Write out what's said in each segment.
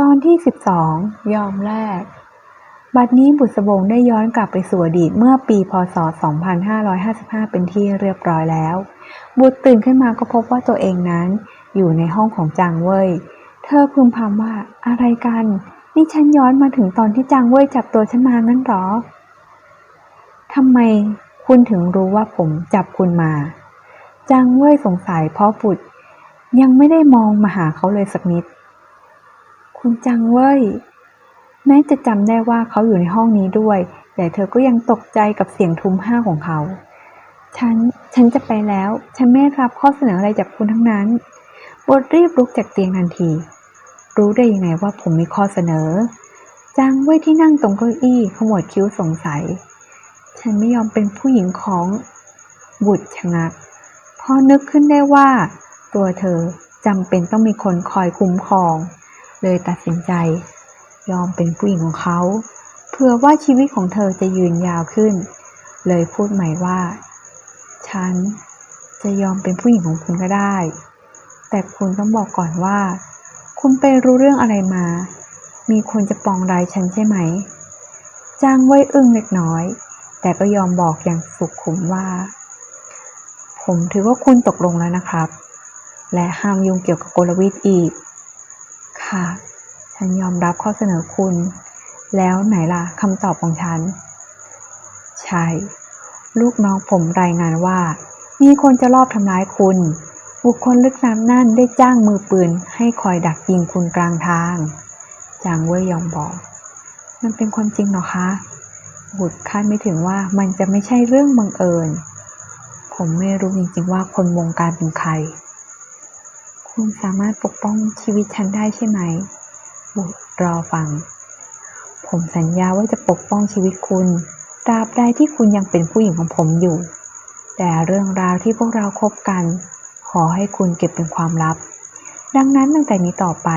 ตอนที่สิบสองยอมแลกบัดนี้บุษบงได้ย้อนกลับไปสู่อดีตเมื่อปีพศ 2555 เป็นที่เรียบร้อยแล้ว บุตรตื่นขึ้นมาก็พบว่าตัวเองนั้น อยู่ในห้องของจางเว่ย เธอพึมพำว่าอะไรกัน นี่ฉันย้อนมาถึงตอนที่จางเว่ยจับตัวฉันมานั่นหรอทำไมคุณถึงรู้ว่าผมจับคุณมา จางเว่ยสงสัยเพราะบุตรยังไม่ได้มองมาหาเขาเลยสักนิด คุณจังเว้ย แม้จะจำได้ว่าเขาอยู่ในห้องนี้ด้วย แต่เธอก็ยังตกใจกับเสียงทุ้มห้าของเขา ฉัน ฉันจะไปแล้ว ฉันไม่รับข้อเสนออะไรจากคุณทั้งนั้นบทรีบลุกจากเตียงทันที รู้ได้ยังไงว่าผมมีข้อเสนอจางเว้ยที่นั่งตรงเก้าอี้ขมวดคิ้วสงสัย ฉันไม่ยอมเป็นผู้หญิงของบุตรชะงักพอนึกขึ้นได้ว่า ตัวเธอจำเป็นต้องมีคนคอยคุ้มครอง เลยตัดสินใจ ยอมเป็นผู้หญิงของเขา เพื่อว่าชีวิตของเธอจะยืนยาวขึ้น เลยพูดใหม่ว่า ฉันจะยอมเป็นผู้หญิงของคุณก็ได้ แต่คุณต้องบอกก่อนว่า คุณไปรู้เรื่องอะไรมา มีคนจะปองร้ายฉันใช่ไหม จ้างไว้อึ้งเล็กน้อย แต่ก็ยอมบอกอย่างสุขุมว่า ผมถือว่าคุณตกลงแล้วนะครับ และห้ามยุ่งเกี่ยวกับกลวิทย์อีก ค่ะ ฉันยอมรับข้อเสนอคุณ แล้วไหนล่ะคำตอบของฉัน ใช่ ลูกน้องผมรายงานว่า มีคนจะลอบทำร้ายคุณ บุคคลลึกล้ำนั่นได้จ้างมือปืน ให้คอยดักยิงคุณกลางทาง จางเว่ยยองบอก มันเป็นความจริงเหรอคะ บุตรคาดไม่ถึงว่ามันจะไม่ใช่เรื่องบังเอิญ ผมไม่รู้จริงๆว่าคนวงการเป็นใคร คุณสามารถปกป้องชีวิตฉันได้ใช่ไหม บุตรรอฟัง ผมสัญญาว่าจะปกป้องชีวิตคุณตราบใดที่คุณยังเป็นผู้หญิงของผมอยู่ แต่เรื่องราวที่พวกเราคบกัน ขอให้คุณเก็บเป็นความลับ ดังนั้นตั้งแต่นี้ต่อไป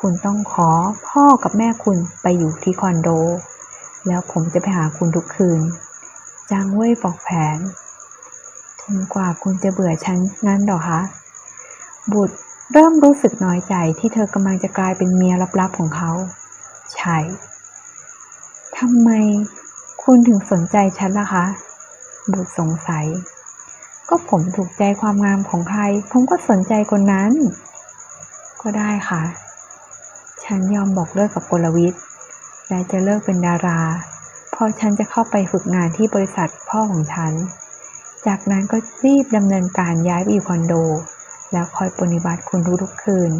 คุณต้องขอพ่อกับแม่คุณไปอยู่ที่คอนโด แล้วผมจะไปหาคุณทุกคืน จางเว่ยบอกแผนถึงกว่าคุณจะเบื่อฉันงั้นหรอคะ บุตรเริ่มรู้สึกน้อยใจที่เธอกำลังจะกลายเป็นเมียลับๆของเขา ใช่ทำไมคุณถึงสนใจฉันล่ะคะ บุตรสงสัย ก็ผมถูกใจความงามของใคร ผมก็สนใจคนนั้น ก็ได้ค่ะ ฉันยอมบอกเลิกกับกลวิทย์และจะเลิกเป็นดาราพราะฉันจะเข้าไปฝึกงานที่บริษัทพ่อของฉัน จากนั้นก็รีบดำเนินการย้ายไปอยู่คอนโด แล้วคอยปฏิบัติคุณทุกๆคืน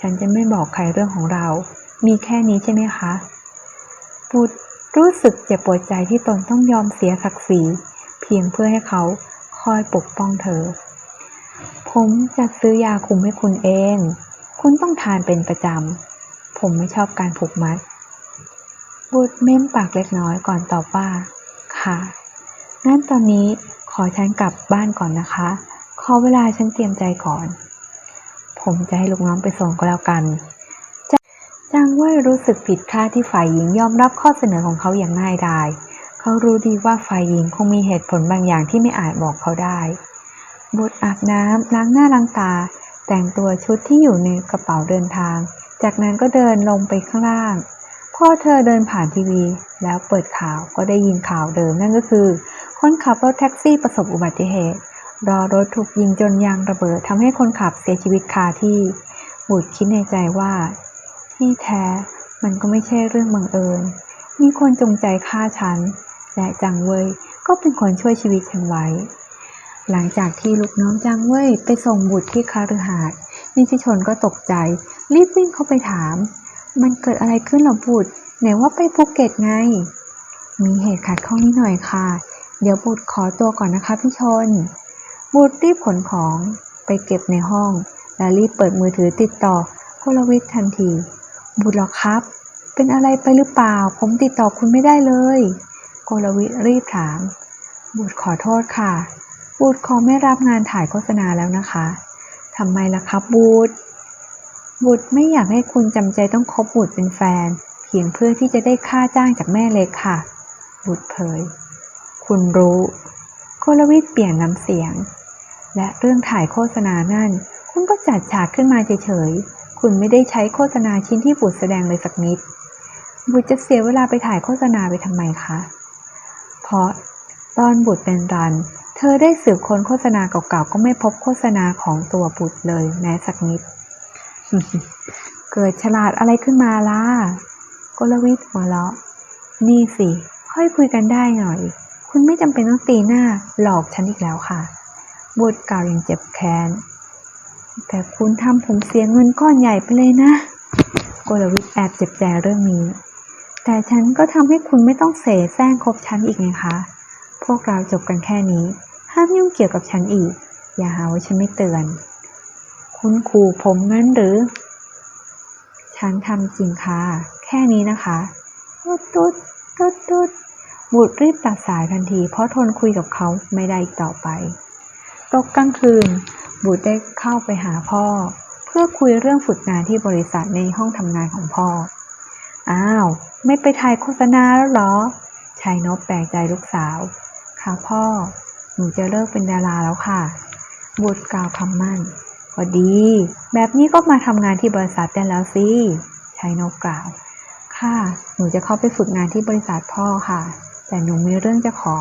ฉันจะไม่บอกใครเรื่องของเรา มีแค่นี้ใช่ไหมคะ บุตรรู้สึกเจ็บปวดใจที่ตนต้องยอมเสียศักดิ์ศรีเพียงเพื่อให้เขาคอยปกป้องเธอ ผมจะซื้อยาคุมให้คุณเอง คุณต้องทานเป็นประจำ ผมไม่ชอบการผูกมัด บุตรเม้มปากเล็กน้อยก่อนตอบว่า ค่ะ งั้นตอนนี้ขอฉันกลับบ้านก่อนนะคะ ขอเวลาฉันเตรียมใจก่อน ผมจะให้ลูกน้องไปส่งก็แล้วกันจางเว่ยรู้สึกผิดค่าดที่ฝ่ายหญิงยอมรับข้อเสนอของเขาอย่างง่ายดาย เขารู้ดีว่าฝ่ายหญิงคงมีเหตุผลบางอย่างที่ไม่อาจบอกเขาได้บุตรอาบน้ำล้างหน้าล้างตา แต่งตัวชุดที่อยู่ในกระเป๋าเดินทาง จากนั้นก็เดินลงไปข้างล่าง พ่อเธอเดินผ่านทีวี แล้วเปิดข่าวก็ได้ยินข่าวเดิมนั่นก็คือ คนขับรถแท็กซี่ประสบอุบัติเหตุ รอรถถูกยิงจนยางระเบิดทำให้คนขับเสียชีวิตคาที่บุตรคิดในใจว่า ที่แท้มันก็ไม่ใช่เรื่องบังเอิญ มีคนจงใจฆ่าฉัน และจังเว่ยก็เป็นคนช่วยชีวิตฉันไว้ หลังจากที่ลูกน้องจังเว่ยไปส่งบุตรที่คาฤหาสน์นิติชนก็ตกใจ รีบวิ่งเข้าไปถาม มันเกิดอะไรขึ้นหรอบุตรไหนว่าไปภูเก็ตไง มีเหตุขัดข้องนิดหน่อยค่ะ เดี๋ยวบุตรขอตัวก่อนนะคะพี่ชน บุตรรีบขนของไปเก็บในห้อง และรีบเปิดมือถือติดต่อกลวิทย์ทันทีบุตรหรอครับ เป็นอะไรไปหรือเปล่า ผมติดต่อคุณไม่ได้เลยโกลวิทย์รีบถาม บุตรขอโทษค่ะ บุตรขอไม่รับงานถ่ายโฆษณาแล้วนะคะทำไมล่ะครับบุตร บุตรไม่อยากให้คุณจำใจต้องคบบุตรเป็นแฟน เพียงเพื่อที่จะได้ค่าจ้างจากแม่เล็กค่ะ บุตรเผย คุณรู้ กลวิทย์เปลี่ยนน้ำเสียง และเรื่องถ่ายโฆษณานั่น คุณก็จัดฉากขึ้นมาเฉยๆ คุณไม่ได้ใช้โฆษณาชิ้นที่บุตรแสดงเลยสักนิด บุตรจะเสียเวลาไปถ่ายโฆษณาไปทำไมคะ เพราะตอนบุตรเป็นรัน เธอได้สืบค้นโฆษณาเก่าๆ ก็ไม่พบโฆษณาของตัวบุตรเลยแม้สักนิด เกิดฉลาดอะไรขึ้นมาล่ะกลวิทย์หัวเราะ นี่สิ ค่อยคุยกันได้หน่อย คุณไม่จำเป็นต้องตีหน้าหลอกฉันอีกแล้วค่ะบุตรกล่าวอย่างเจ็บแค้น แต่คุณทำผมเสียเงินก้อนใหญ่ไปเลยนะโกลวิทย์แอบเจ็บใจเรื่องนี้ แต่ฉันก็ทำให้คุณไม่ต้องเสแสร้งคบฉันอีกไงคะ พวกเราจบกันแค่นี้ ห้ามยุ่งเกี่ยวกับฉันอีก อย่าหาว่าฉันไม่เตือน คุณขู่ผมงั้นหรือ ฉันทำจริงค่ะ แค่นี้นะคะ ตุ๊ดตุ๊ดตุ๊ดตุ๊ด บุตรรีบตัดสายทันที เพราะทนคุยกับเขาไม่ได้อีกต่อไป ตกกลางคืน บุตรได้เข้าไปหาพ่อ เพื่อคุยเรื่องฝึกงานที่บริษัทในห้องทำงานของพ่อ อ้าว ไม่ไปถ่ายโฆษณาแล้วเหรอ ชายนบแปลกใจลูกสาว ค่ะพ่อ หนูจะเลิกเป็นดาราแล้วค่ะ บุตรกล่าวคำมั่น ก็ดี แบบนี้ก็มาทำงานที่บริษัทได้แล้วสิ ชายนบกล่าว ค่ะ หนูจะเข้าไปฝึกงานที่บริษัทพ่อค่ะ แต่หนูมีเรื่องจะขอ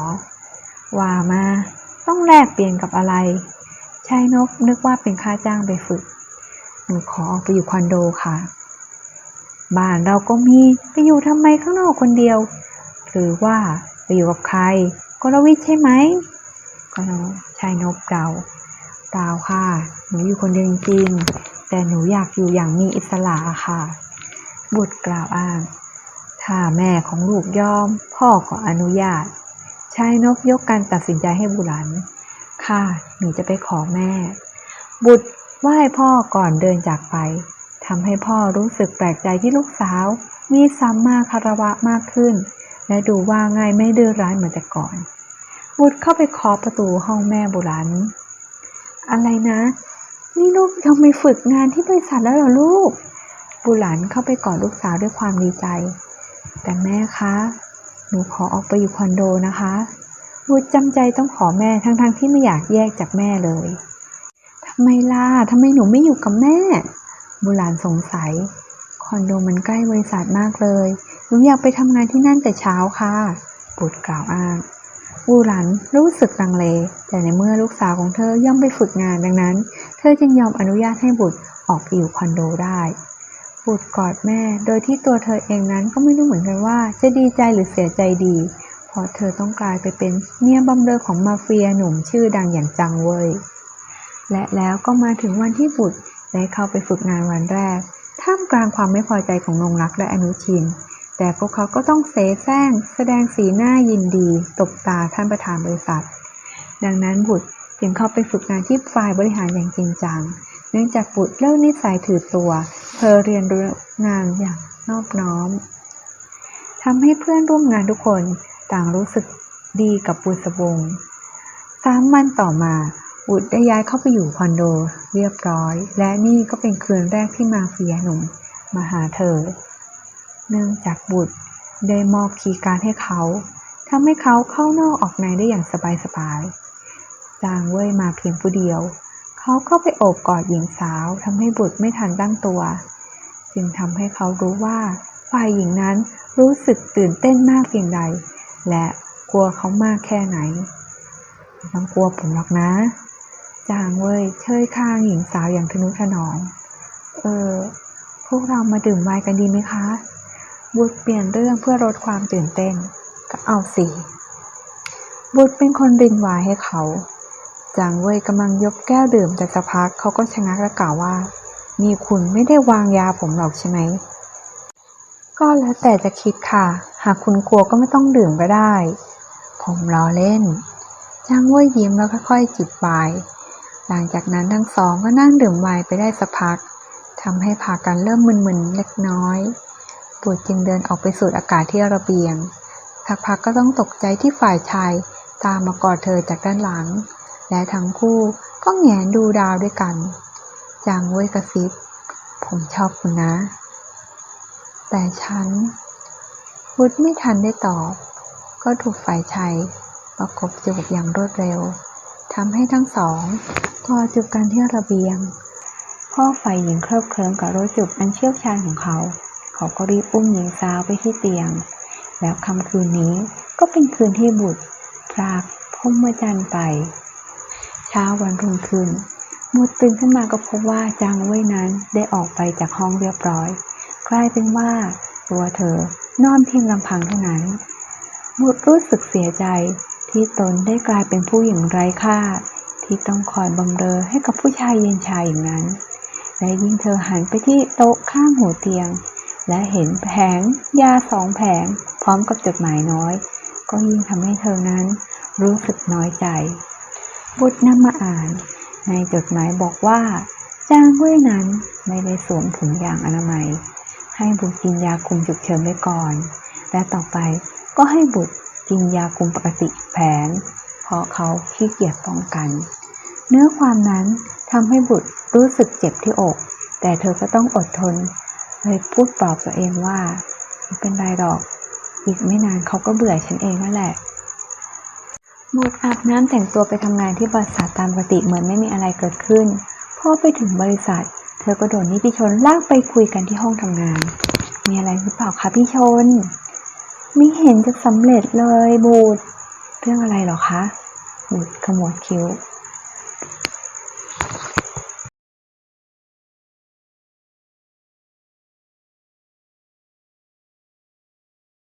ว่ามาต้องแลกเปลี่ยนกับอะไร ชายนกนึกว่าเป็นค่าจ้างไปฝึก หนูขอออกไปอยู่คอนโดค่ะ บ้านเราก็มีไปอยู่ทำไมข้างนอกคนเดียว หรือว่าไปอยู่กับใครกรวิทย์ใช่ไหมก็ชายนกเดาเปล่าค่ะ หนูอยู่คนเดียวจริงแต่หนูอยากอยู่อย่างมีอิสระค่ะ บุตรกล่าวอ้าง ถ้าแม่ของลูกยอม พ่อก็อนุญาต ชายนกยกการตัดสินใจให้บุหลัน ค่ะ หนูจะไปขอแม่ บุตรไหว้พ่อก่อนเดินจากไปทำให้พ่อรู้สึกแปลกใจที่ลูกสาว มีสัมมาคารวะมากขึ้น และดูว่าง่ายไม่ดื้อรั้นเหมือนแต่ก่อน บุตรเข้าไปเคาะประตูห้องแม่บุหลัน อะไรนะ นี่ลูกยังไม่ฝึกงานที่บริษัทแล้วเหรอลูก บุหลันเข้าไปกอดลูกสาวด้วยความดีใจ แต่แม่คะ หนูขอออกไปอยู่คอนโดนะคะบุตรจำใจต้องขอแม่ทั้งๆทที่ไม่อยากแยกจากแม่เลยทำไมล่ะทำไมหนูไม่อยู่กับแม่ บุหลานสงสัย คอนโดมันใกล้บริษัทมากเลย หนูอยากไปทำงานที่นั่นแต่เช้าค่ะบุตรกล่าวอ้างบุหลันรู้สึกลังเล แต่ในเมื่อลูกสาวของเธอย่อมไปฝึกงานดังนั้น เธอจึงยอมอนุญาตให้บุตรออกไปอยู่คอนโดได้ บุตรกอดแม่ โดยที่ตัวเธอเองนั้นก็ไม่รู้เหมือนกันว่า จะดีใจหรือเสียใจดีเพราะเธอต้องกลายไปเป็นเมียบำเรอของมาเฟียหนุ่มชื่อดังอย่างจังเว่ยและแล้วก็มาถึงวันที่บุตรได้เข้าไปฝึกงานวันแรก ท่ามกลางความไม่พอใจของนงรักและอนุชิน แต่พวกเขาก็ต้องเสแสร้ง แสดงสีหน้ายินดี ตบตาท่านประธานบริษัท ดังนั้นบุตรจึงเข้าไปฝึกงานที่ฝ่ายบริหารอย่างจริงจัง นื่องจากบุตรเลิกนิสัยถือตัว เธอเรียนรู้งานอย่างนอบน้อมทำให้เพื่อนร่วมงานทุกคนต่างรู้สึกดีกับบุษบงสามวันต่อมาบุตรได้ย้ายเข้าไปอยู่คอนโดเรียบร้อย และนี่ก็เป็นคืนแรกที่มาเฟียหนุ่มมาหาเธอ เนื่องจากบุตรได้มอบคีย์การ์ดให้เขาทำให้เขาเข้านอกออกในได้อย่างสบายๆจางเว่ยมาเพียงผู้เดียว เขาก็ไปโอบกอดหญิงสาวทำให้บุตรไม่ทันตั้งตัว จึงทำให้เขารู้ว่าฝ่ายหญิงนั้นรู้สึกตื่นเต้นมากเพียงใด และกลัวเขามากแค่ไหนไม่ต้องกลัวผมหรอกนะ จางเว้ยเชยข้างหญิงสาวอย่างทนุถนอมเออ พวกเรามาดื่มไวน์กันดีไหมคะ บุตรเปลี่ยนเรื่องเพื่อลดความตื่นเต้น ก็เอาสิ บุตรเป็นคนรินไวน์ให้เขา จางเว่ยกำลังยกแก้วดื่มแต่สักพักเขาก็ชะงักและกล่าวว่า นี่คุณไม่ได้วางยาผมหรอกใช่ไหม ก็แล้วแต่จะคิดค่ะ หากคุณกลัวก็ไม่ต้องดื่มก็ได้ ผมล้อเล่น จางเว่ยยิ้มแล้วค่อยๆจิบไวน์หลังจากนั้นทั้งสองก็นั่งดื่มไวน์ไปได้สักพักทำให้พากันเริ่มมึนๆเล็กน้อยบุตรจึงเดินออกไปสูดอากาศที่ระเบียงสักพักก็ต้องตกใจที่ฝ่ายชายตามมากอดเธอจากด้านหลัง และทั้งคู่ก็แงนดูดาวด้วยกันจางเว้ยกระซิบ ผมชอบคุณนะ แต่ฉันบุตรไม่ทันได้ตอบ ก็ถูกฝ่ายชายประกบจูบอย่างรวดเร็วทำให้ทั้งสองพอจูบกันที่ระเบียง พ่อฝ่ายหญิงเคลิบเคลิ้มกับรถจุบอันเชี่ยวชาญของเขา เขาก็รีบอุ้มหญิงสาวไปที่เตียง แล้วค่ำคืนนี้ก็เป็นคืนที่บุตรพรากพรหมจันทร์ไป ช้าวันรุ่งขึ้นบุตรตื่นขึ้นมาก็พบว่าจางเว่ยนั้นได้ออกไปจากห้องเรียบร้อย กลายเป็นว่าตัวเธอนอนเพียงลำพังเท่านั้นบุตรรู้สึกเสียใจที่ตนได้กลายเป็นผู้หญิงไร้ค่า ที่ต้องคอยบำเรอให้กับผู้ชายเย็นชายอย่างนั้น และยิ่งเธอหันไปที่โต๊ะข้างหัวเตียง และเห็นแผง ยาสองแผง พร้อมกับจดหมายน้อย ก็ยิ่งทำให้เธอนั้นรู้สึกน้อยใจ บุตรนำมาอ่าน ในจดหมายบอกว่าจางเว่ยนั้นไม่ได้สวมถุงยางอนามัย ให้บุตรกินยาคุมฉุกเฉินไว้ก่อน และต่อไปก็ให้บุตรกินยาคุมปกติแผงเพราะเขาขี้เกียจป้องกัน เนื้อความนั้นทำให้บุตรรู้สึกเจ็บที่อก แต่เธอก็ต้องอดทน เลยพูดปลอบตัวเองว่าไม่เป็นไรหรอก อีกไม่นานเขาก็เบื่อฉันเองนั่นแหละ บูดอาบน้ำแต่งตัวไปทำงานที่บริษัทตามปกติเหมือนไม่มีอะไรเกิดขึ้น พอไปถึงบริษัท เธอก็โดนนิติชนลากไปคุยกันที่ห้องทำงาน มีอะไรหรือเปล่าคะพี่ชน ไม่เห็นจะสำเร็จเลยบูดเรื่องอะไรหรอคะบูดขมวดคิ้ว